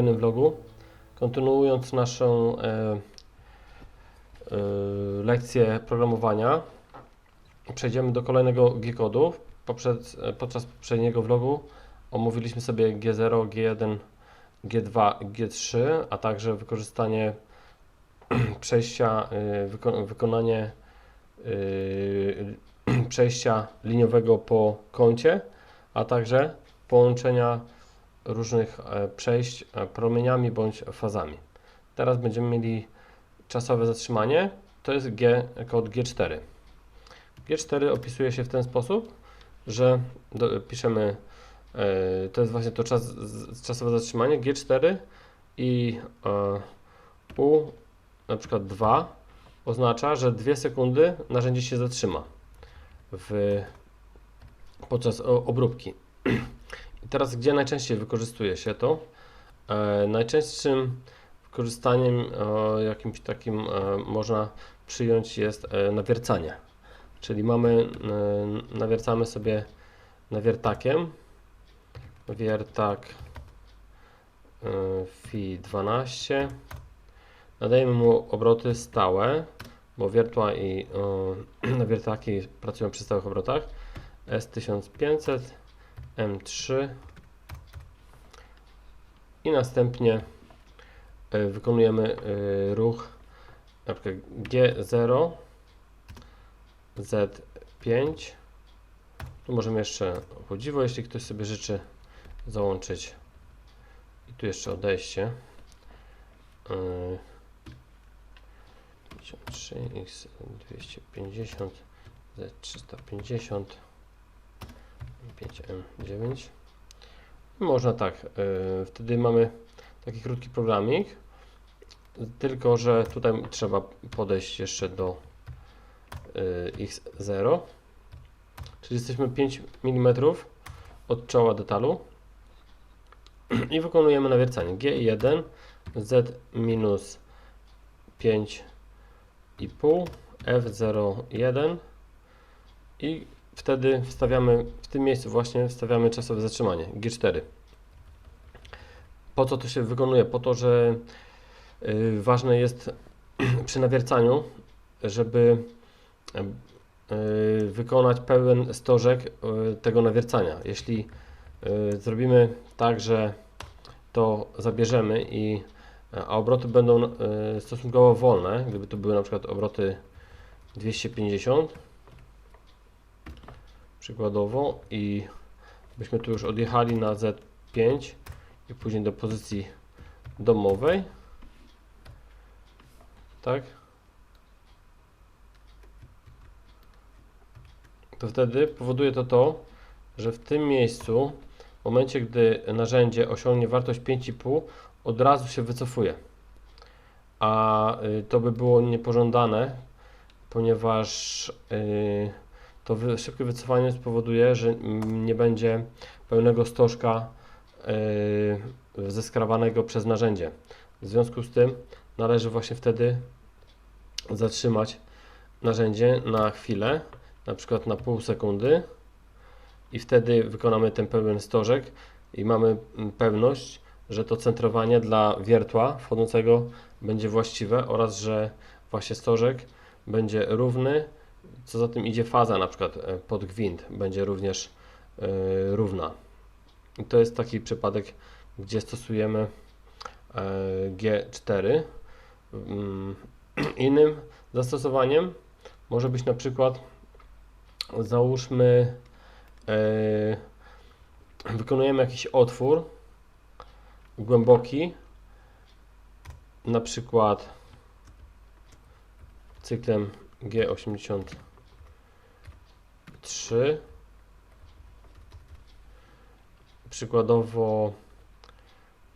kolejnym vlogu. Kontynuując naszą e, e, lekcję programowania, przejdziemy do kolejnego G-kodu. E, podczas poprzedniego vlogu omówiliśmy sobie G0, G1, G2, G3, a także wykorzystanie przejścia, e, wyko wykonanie e, przejścia liniowego po kącie, a także połączenia różnych e, przejść e, promieniami bądź fazami. Teraz będziemy mieli czasowe zatrzymanie. To jest G, kod G4. G4 opisuje się w ten sposób, że do, piszemy, e, to jest właśnie to czas, czasowe zatrzymanie G4 i U na przykład 2 oznacza, że 2 sekundy narzędzie się zatrzyma w, podczas obróbki. I teraz, gdzie najczęściej wykorzystuje się to? E, najczęstszym wykorzystaniem e, jakimś takim e, można przyjąć jest e, nawiercanie. Czyli mamy, e, nawiercamy sobie nawiertakiem. Wiertak e, Fi 12. Nadajemy mu obroty stałe, bo wiertła i e, nawiertaki pracują przy stałych obrotach. S1500 M3 i następnie e, wykonujemy e, ruch na przykład G0 Z5 tu możemy jeszcze chodziwo, jeśli ktoś sobie życzy załączyć. I tu jeszcze odejście. E, 53 X 250 Z 350 5M9. Można tak, y, wtedy mamy taki krótki programik, tylko że tutaj trzeba podejść jeszcze do y, X0, czyli jesteśmy 5 mm od czoła detalu i wykonujemy nawiercanie. G1 Z minus 5,5 F01 i wtedy wstawiamy, w tym miejscu właśnie wstawiamy czasowe zatrzymanie G4. Po co to się wykonuje? Po to, że y, ważne jest przy nawiercaniu, żeby y, wykonać pełen stożek y, tego nawiercania. Jeśli zrobimy tak, że to zabierzemy i a obroty będą stosunkowo wolne, gdyby to były na przykład obroty 250 przykładowo i byśmy tu już odjechali na Z5 i później do pozycji domowej. Tak? To wtedy powoduje to to, że w tym miejscu w momencie gdy narzędzie osiągnie wartość 5,5 od razu się wycofuje. A y, to by było niepożądane ponieważ y, to szybkie wycofanie spowoduje, że nie będzie pełnego stożka yy, zeskrawanego przez narzędzie. W związku z tym należy właśnie wtedy zatrzymać narzędzie na chwilę, na przykład na pół sekundy i wtedy wykonamy ten pełen stożek i mamy pewność, że to centrowanie dla wiertła wchodzącego będzie właściwe oraz, że właśnie stożek będzie równy, co za tym idzie faza na przykład e, pod gwint będzie również e, równa. I to jest taki przypadek, gdzie stosujemy e, G4. Mm, Innym zastosowaniem może być na przykład załóżmy wykonujemy jakiś otwór głęboki na przykład cyklem G80 3 przykładowo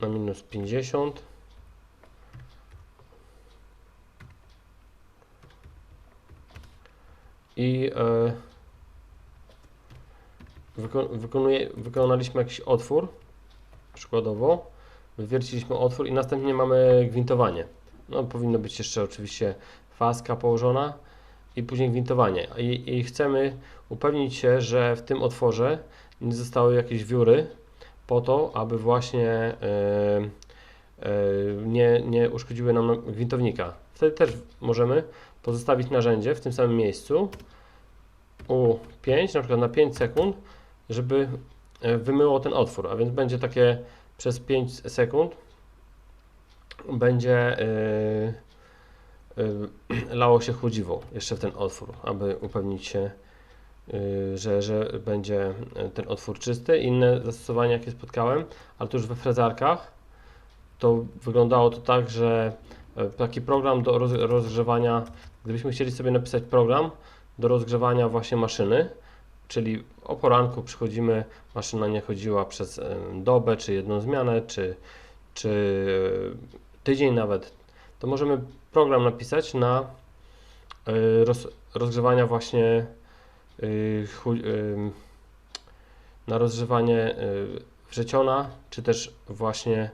na minus 50 i e, wyko wykonuje, wykonaliśmy jakiś otwór przykładowo. Wywierciliśmy otwór i następnie mamy gwintowanie. No powinno być jeszcze oczywiście faska położona i później gwintowanie. I, I chcemy upewnić się, że w tym otworze nie zostały jakieś wióry po to, aby właśnie e, e, nie, nie uszkodziły nam gwintownika. Wtedy też możemy pozostawić narzędzie w tym samym miejscu U5, na przykład na 5 sekund, żeby e, wymyło ten otwór, a więc będzie takie przez 5 sekund będzie yy, yy, lało się chłodziwo jeszcze w ten otwór, aby upewnić się, yy, że, że będzie ten otwór czysty. Inne zastosowania, jakie spotkałem, ale to już we frezarkach, to wyglądało to tak, że e, taki program do roz, rozgrzewania, gdybyśmy chcieli sobie napisać program do rozgrzewania właśnie maszyny, czyli o poranku przychodzimy, maszyna nie chodziła przez e, dobę, czy jedną zmianę, czy, czy tydzień nawet, to możemy program napisać na y, roz, rozgrzewania właśnie y, y, na rozgrzewanie wrzeciona, czy też właśnie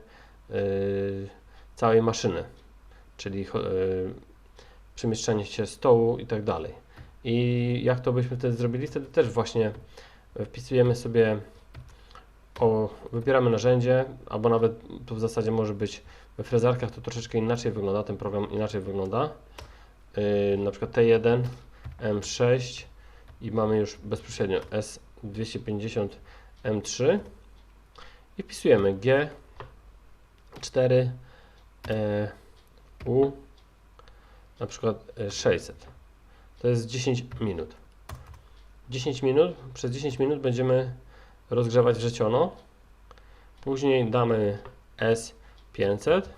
całej maszyny, czyli przemieszczanie się stołu i tak dalej. I jak to byśmy wtedy zrobili? Wtedy też właśnie wpisujemy sobie, o, wybieramy narzędzie, albo nawet to w zasadzie może być we frezarkach to troszeczkę inaczej wygląda, ten program inaczej wygląda. Yy, na przykład T1, M6 i mamy już bezpośrednio S250 M3 i wpisujemy G4 e, U na przykład 600. To jest 10 minut. 10 minut, przez 10 minut będziemy rozgrzewać wrzeciono. Później damy S 500,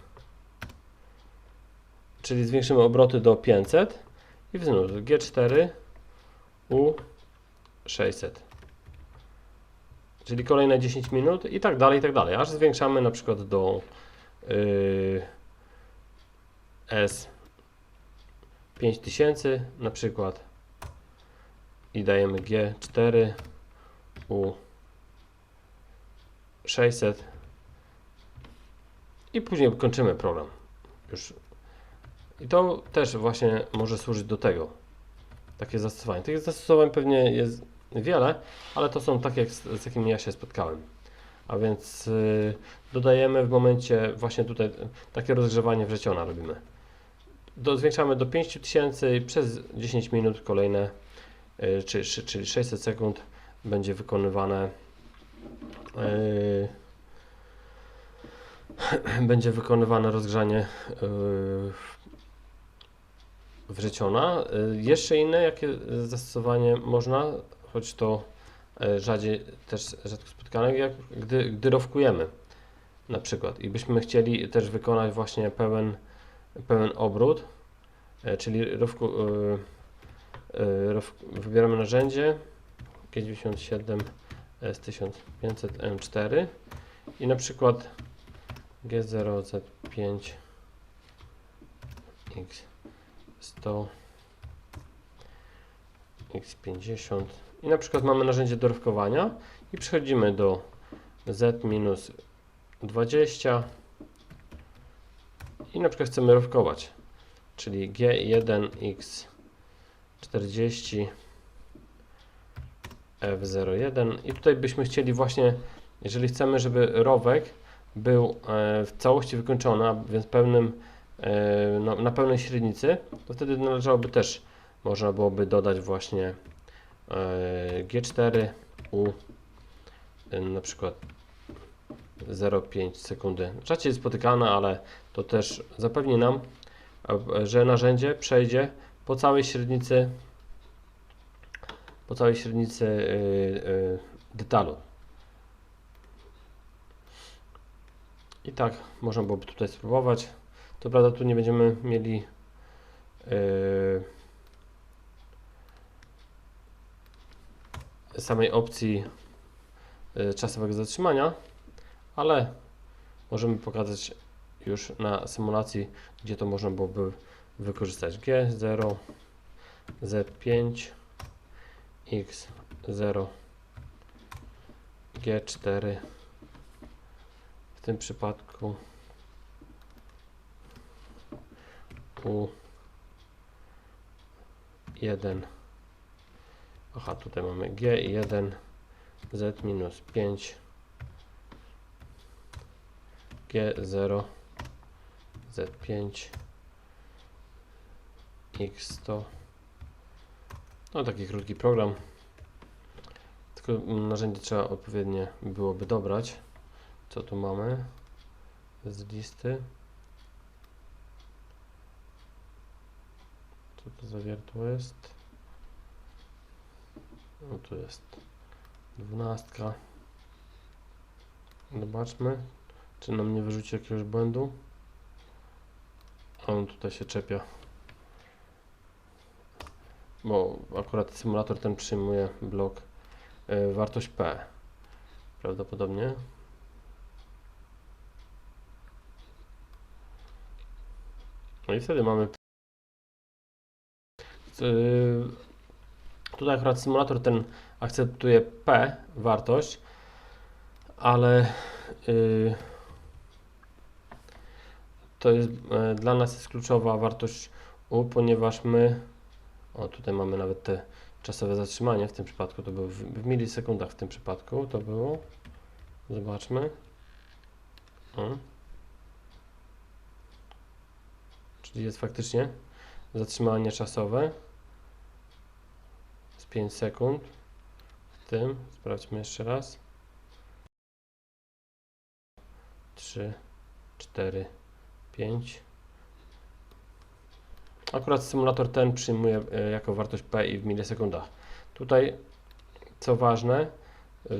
czyli zwiększymy obroty do 500 i wznosz G4 U 600 czyli kolejne 10 minut i tak dalej, i tak dalej, aż zwiększamy na przykład do yy, S 5000 na przykład i dajemy G4 U 600 i później kończymy program. Już. I to też właśnie może służyć do tego. Takie zastosowanie. Tych zastosowań pewnie jest wiele, ale to są takie, z, z jakimi ja się spotkałem. A więc yy, dodajemy w momencie właśnie tutaj takie rozgrzewanie wrzeciona robimy. Do, zwiększamy do 5000 i przez 10 minut kolejne, yy, czyli, czyli 600 sekund będzie wykonywane yy, będzie wykonywane rozgrzanie yy, wrzeciona. Yy, jeszcze inne, jakie zastosowanie można, choć to yy, rzadziej też rzadko spotykane, jak gdy, gdy rowkujemy na przykład i byśmy chcieli też wykonać właśnie pełen, pełen obrót, czyli rowku, row, wybieramy narzędzie G97 S1500M4 i na przykład G0Z5 X100 X50 i na przykład mamy narzędzie do rywkowania i przechodzimy do Z-20 i na przykład chcemy rywkować. Czyli G1X40 F01 i tutaj byśmy chcieli właśnie jeżeli chcemy, żeby rowek był e, w całości wykończony, a więc pełnym, e, no, na pełnej średnicy, to wtedy należałoby też, można byłoby dodać właśnie e, G4 U na przykład 0,5 sekundy. Rzadziej jest spotykane, ale to też zapewni nam, że narzędzie przejdzie po całej średnicy po całej średnicy detalu. I tak można byłoby tutaj spróbować. To prawda, tu nie będziemy mieli yy, samej opcji yy, czasowego zatrzymania, ale możemy pokazać już na symulacji, gdzie to można byłoby wykorzystać. G0, Z5, X0, G4, w tym przypadku U1 aha tutaj mamy G1 Z minus 5 G0 Z5 X100 no taki krótki program. Tylko mm, narzędzie trzeba odpowiednie byłoby dobrać co tu mamy? Z listy. Co to za wiertło jest? No tu jest dwunastka. Zobaczmy czy nam nie wyrzuci jakiegoś błędu. A on tutaj się czepia. Bo akurat symulator ten przyjmuje blok y, wartość P. Prawdopodobnie no i wtedy mamy y, tutaj akurat symulator ten akceptuje P wartość ale y, to jest y, dla nas jest kluczowa wartość U, ponieważ my o tutaj mamy nawet te czasowe zatrzymanie w tym przypadku to było w, w milisekundach w tym przypadku to było zobaczmy o. czyli jest faktycznie zatrzymanie czasowe z 5 sekund w tym sprawdźmy jeszcze raz 3, 4, 5. Akurat symulator ten przyjmuje e, jako wartość P i w milisekundach. Tutaj, co ważne, e, e,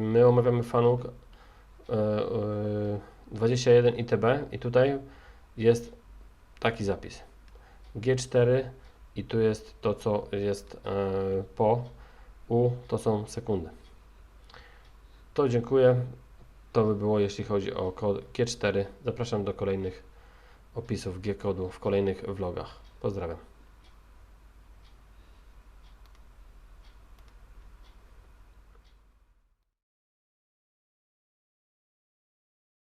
my omawiamy FANUC 21 ITB i tutaj jest taki zapis. G4 i tu jest to, co jest po U, to są sekundy. To dziękuję. To by było, jeśli chodzi o kod G4. Zapraszam do kolejnych opisów G-kodu w kolejnych vlogach. Pozdrawiam.